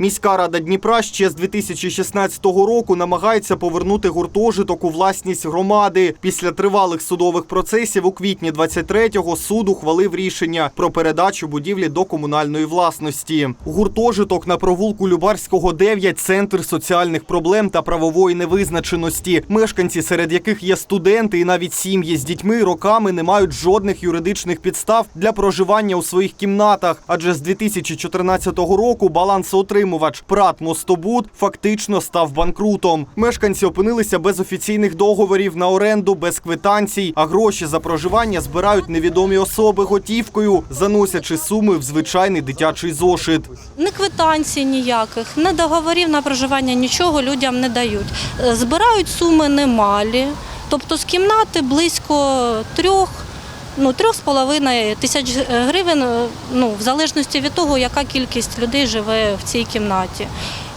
Міська рада Дніпра ще з 2016 року намагається повернути гуртожиток у власність громади. Після тривалих судових процесів у квітні 23-го суд ухвалив рішення про передачу будівлі до комунальної власності. Гуртожиток на провулку Любарського 9 – центр соціальних проблем та правової невизначеності. Мешканці, серед яких є студенти і навіть сім'ї з дітьми, роками не мають жодних юридичних підстав для проживання у своїх кімнатах. Адже з 2014 року балансоотримувач Прат Мостобуд фактично став банкрутом. Мешканці опинилися без офіційних договорів на оренду, без квитанцій, а гроші за проживання збирають невідомі особи готівкою, заносячи суми в звичайний дитячий зошит. Ні квитанцій ніяких, ні договорів на проживання, нічого людям не дають. Е, Збирають суми немалі, тобто з кімнати близько трьох. Ну, трьох з половиною тисяч гривень, е, ну, в залежності від того, яка кількість людей живе в цій кімнаті.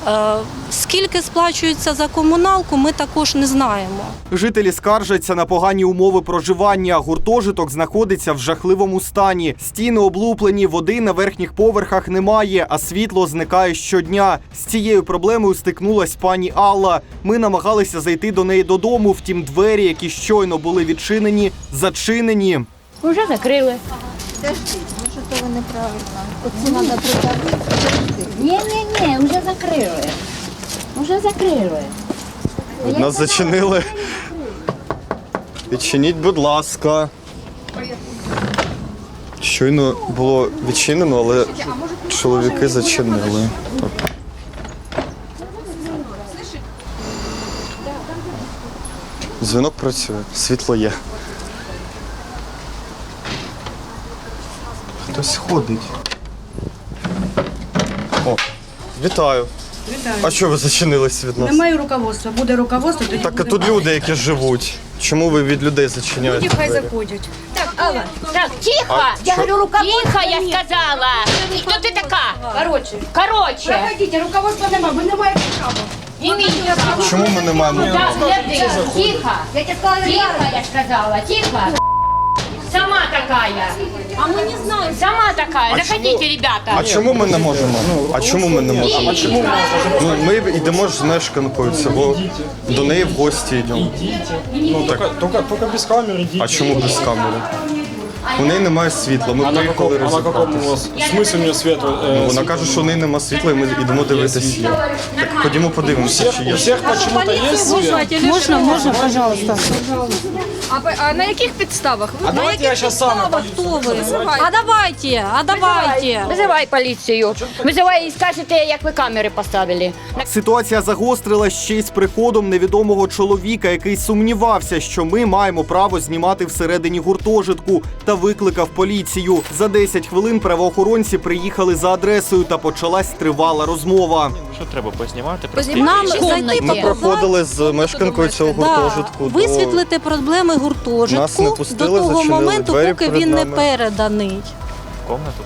Е, Скільки сплачується за комуналку, ми також не знаємо. Жителі скаржаться на погані умови проживання. Гуртожиток знаходиться в жахливому стані. Стіни облуплені, води на верхніх поверхах немає, а світло зникає щодня. З цією проблемою стикнулась пані Алла. Ми намагалися зайти до неї додому, втім двері, які щойно були відчинені, зачинені. Уже закрили. Може, то ви неправильно. Оці треба притягнути. Ні, ні, ні, вже закрили. Уже закрили. Нас зачинили. Відчиніть, будь ласка. Щойно було відчинено, але чоловіки зачинили. Дзвінок працює, світло є. Хтось ходить. О, вітаю. Вітаю. А що ви зачинились від нас? Немає руководства. Буде руководство, тоді Так а буде тут люди, які живуть. Чому ви від людей зачиняєте? Люди хай двері? заходять. Так, тихо! А я що- говорю, руководство. Тихо, я сказала. І хто ти така? Коротше, Короче, проходіть, руководства немає, ви не маєте права. право. Чому ми не маємо? Да, гляди, Тихо. Я тебе сказала, Тихо, я сказала, тихо. Сама такая. А мы не знаем. Сама такая. Заходите, ребята. А чому ми не можемо? А чому ми не можемо? А чому Ну, ми йдемо ж з мешканкою цього. До неї в гості йдемо. Ну, только, только, только без камеры идите. А чому без камери? У неї немає світла. Ми приїхали а на каком у розібратися. вас? В смысле у свет? Э, Вона каже, що у неї немає світла, і ми йдемо дивитися. Так ходімо подивимося, чи є. у всех почему-то есть свет. Можна, можна, пожалуйста. А, ви- а на яких підставах? А давайте я сейчас сам. Хто ви? А давайте, а давайте. Визивай поліцію. Визивай і скажете, як ви камери поставили. Ситуація загострила ще й з приходом невідомого чоловіка, який сумнівався, що ми маємо право знімати всередині гуртожитку, та викликав поліцію. За 10 хвилин правоохоронці приїхали за адресою та почалась тривала розмова. Що треба познімати? Нам зайти Ми проходили з мешканкою цього гуртожитку. до- висвітлити проблеми гуртожитку Нас не пустили, до того зачинили моменту, двері поки перед він не нами. переданий. Комнату?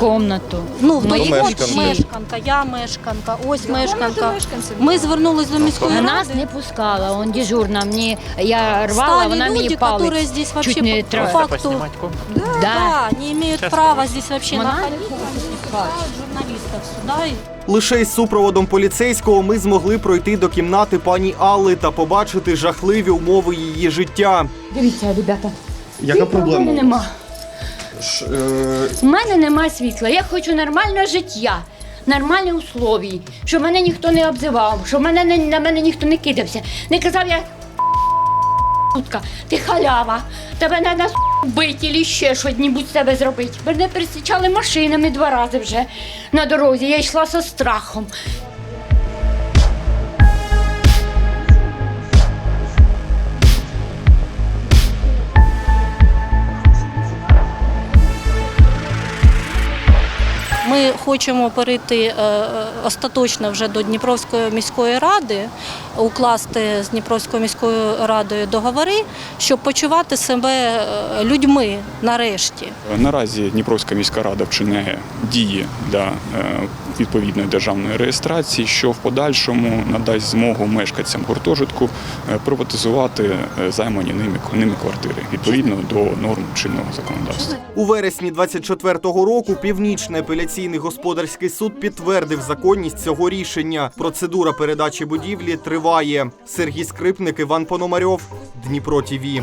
Комнату. Ну, Ну, то є мешканка. мешканка, я мешканка, ось мешканка. Ми звернулись до міської Нас не пускала, он дежурна. Мені я рвала, Стали вона мені люди, палець. которые здесь вообще чуть не по Просто факту поснимать комнату? Да. да, не имеют права здесь вообще Вона? находиться. Пускают журналистов сюда. и Лише із супроводом поліцейського ми змогли пройти до кімнати пані Алли та побачити жахливі умови її життя. Дивіться, ребята. Яка мене нема. Ш- е, У мене нема світла. Я хочу нормального життя, нормальних условій, щоб мене ніхто не обзивав, щоб мене не- на мене ніхто не кидався. Не казав я. Сутка, ти халява, тебе треба вбити чи ще щось з тебе зробити. Мене пересічали машинами два рази вже на дорозі. Я йшла зі страхом. Ми хочемо перейти е, е, остаточно вже до Дніпровської міської ради, укласти з Дніпровською міською радою договори, щоб почувати себе е, людьми нарешті. Наразі Дніпровська міська рада вчиняє дії для відповідної державної реєстрації, що в подальшому надасть змогу мешканцям гуртожитку приватизувати займані ними, ними квартири відповідно до норм чинного законодавства. У вересні 24-го року північний апеляційний апеляційний господарський суд підтвердив законність цього рішення. Процедура передачі будівлі триває. Сергій Скрипник, Іван Пономарьов, Дніпро ТІВІ.